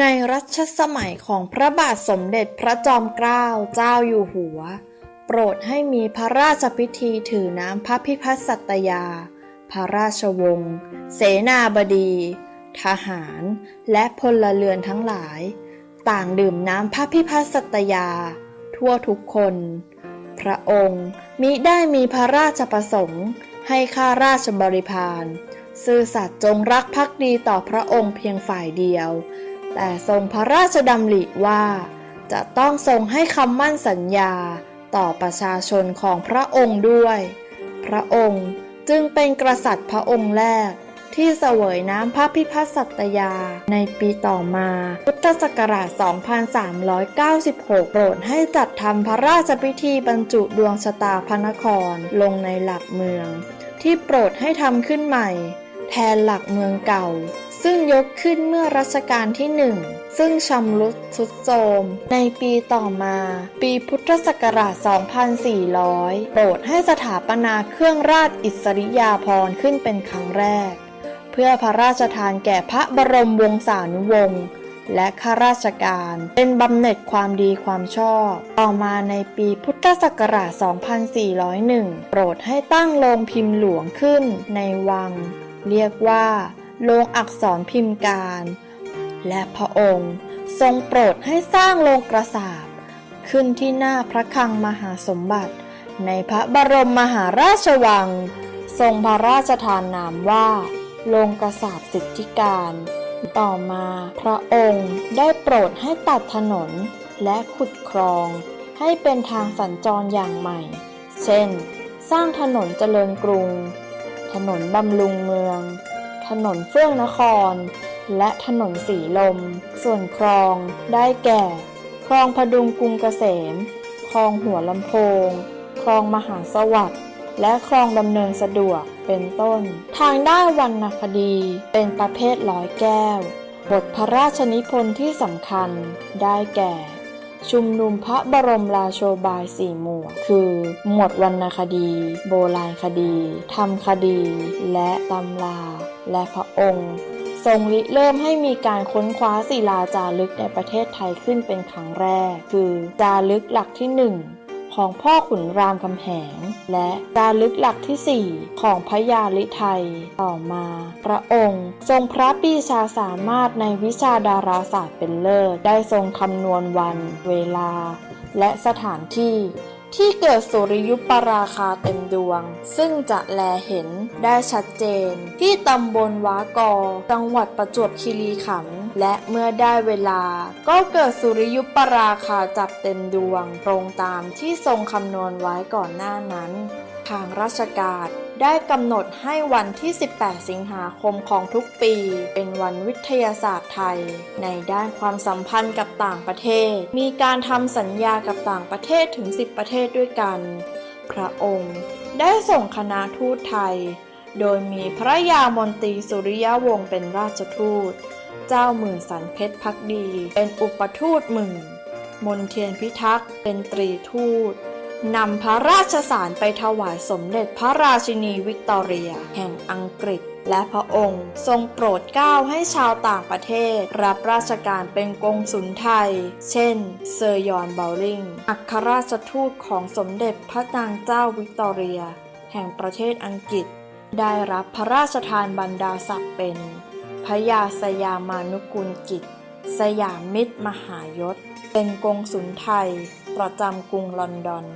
ในรัชสมัยของพระบาทสมเด็จพระจอมเกล้าเจ้าอยู่หัว โปรดให้มีพระราชพิธีถือน้ำพระพิพัฒน์สัตยา พระราชวงศ์ เสนาบดี ทหาร และพลเรือนทั้งหลาย ต่างดื่มน้ำพระพิพัฒน์สัตยา ทั่วทุกคน พระองค์มิได้มีพระราชประสงค์ให้ข้าราชบริพารซื่อสัตย์จงรักภักดีต่อพระองค์เพียงฝ่ายเดียว แต่ทรงพระราชดำริว่า จะต้องทรงให้คำมั่นสัญญาต่อประชาชนของพระองค์ด้วย พระองค์จึงเป็นกษัตริย์พระองค์แรกที่เสวยน้ำพระพิพัฒน์สัตยา ในปีต่อมา พุทธศักราช 2396 โปรดให้จัดทำพระราชพิธีบรรจุดวงชะตาพระนครลงในหลักเมือง ที่โปรดให้ทำขึ้นใหม่ แทนหลักเมืองเก่า ซึ่งยกขึ้นเมื่อรัชกาลที่หนึ่งซึ่งชำรุดทรุดโทรมในปีต่อมา ปีพุทธศักราช 2400 โปรดให้สถาปนาเครื่องราชอิสริยาภรณ์ขึ้นเป็นครั้งแรก เพื่อพระราชทานแก่พระบรมวงศานุวงศ์และข้าราชการเป็นบำเหน็จความดีความชอบ ต่อมาในปีพุทธศักราช 2401 โปรดให้ตั้งโรงพิมพ์หลวงขึ้นในวัง เรียกว่า โรงอักษรพิมพ์การ และพระองค์ทรงโปรดให้สร้างโรงกระสาบขึ้นที่หน้าพระคลังมหาสมบัติ ในพระบรมมหาราชวัง ทรงพระราชทานนามว่าโรงกระสาบสิทธิการ ต่อมาพระองค์ได้โปรดให้ตัดถนนและขุดคลอง ให้เป็นทางสัญจรอย่างใหม่ เช่น สร้างถนนเจริญกรุง ถนนบำรุงเมือง ถนนเฟื่องนคร และถนนสีลม ส่วนคลองได้แก่ คลองพดุงกรุงเกษม คลองหัวลำโพง คลองมหาสวัสดิ์ และคลองดำเนินสะดวกเป็นต้น ทางด้านวรรณคดีเป็นประเภทร้อยแก้ว บทพระราชนิพนธ์ที่สำคัญได้แก่ ชุมนุมพระบรมราโชบายสี่หมวด คือ หมวดวรรณคดี โบราณคดีธรรมคดี และตำรา และพระองค์ ทรงริเริ่มให้มีการค้นคว้าศิลาจารึกในประเทศไทยขึ้นเป็นครั้งแรก คือ จารึกหลักที่หนึ่ง ของพ่อขุนรามคำแหง และจารึกหลักที่ 4 ของพระยาลิไทย ต่อมา พระองค์ทรงพระปีชาสามารถในวิชาดาราศาสตร์เป็นเลิศ ได้ทรงคำนวณวัน เวลา และสถานที่ที่เกิดสุริยุปราคาเต็มดวง ซึ่งจะแลเห็นได้ชัดเจน ที่ตำบลวากอ จังหวัดประจวบคีรีขันธ์ และเมื่อได้เวลาก็เกิดสุริยุปราคาจับเต็มดวงตรงตามที่ทรงคำนวณไว้ก่อนหน้านั้น ทางราชการได้กำหนดให้วันที่ 18 สิงหาคมของทุกปี เป็นวันวิทยาศาสตร์ไทย ในด้านความสัมพันธ์กับต่างประเทศ มีการทำสัญญากับต่างประเทศถึง 10 ประเทศด้วยกัน พระองค์ได้ส่งคณะทูตไทย โดยมีพระยามนตรีสุริยวงศ์เป็นราชทูต เจ้าหมื่นสันเพชรพักดี เป็นอุปทูตหมื่น มนเทียนพิทักษ์เป็นตรีทูตนำพระราชสารไปถวายสมเด็จพระราชินีวิกตอเรีย แห่งอังกฤษ และพระองค์ทรงโปรดเกล้าให้ชาวต่างประเทศ รับราชการเป็นกงสุลไทย เช่น เซอร์ยอนเบลลิง อัครราชทูตของสมเด็จพระนางเจ้าวิกตอเรีย แห่งประเทศอังกฤษ ได้รับพระราชทานบรรดาศักดิ์เป็น พระยาสยามานุกูลกิจ สยามมิตรมหายศ เป็นกงสุนไทย ประจำกรุงลอนดอน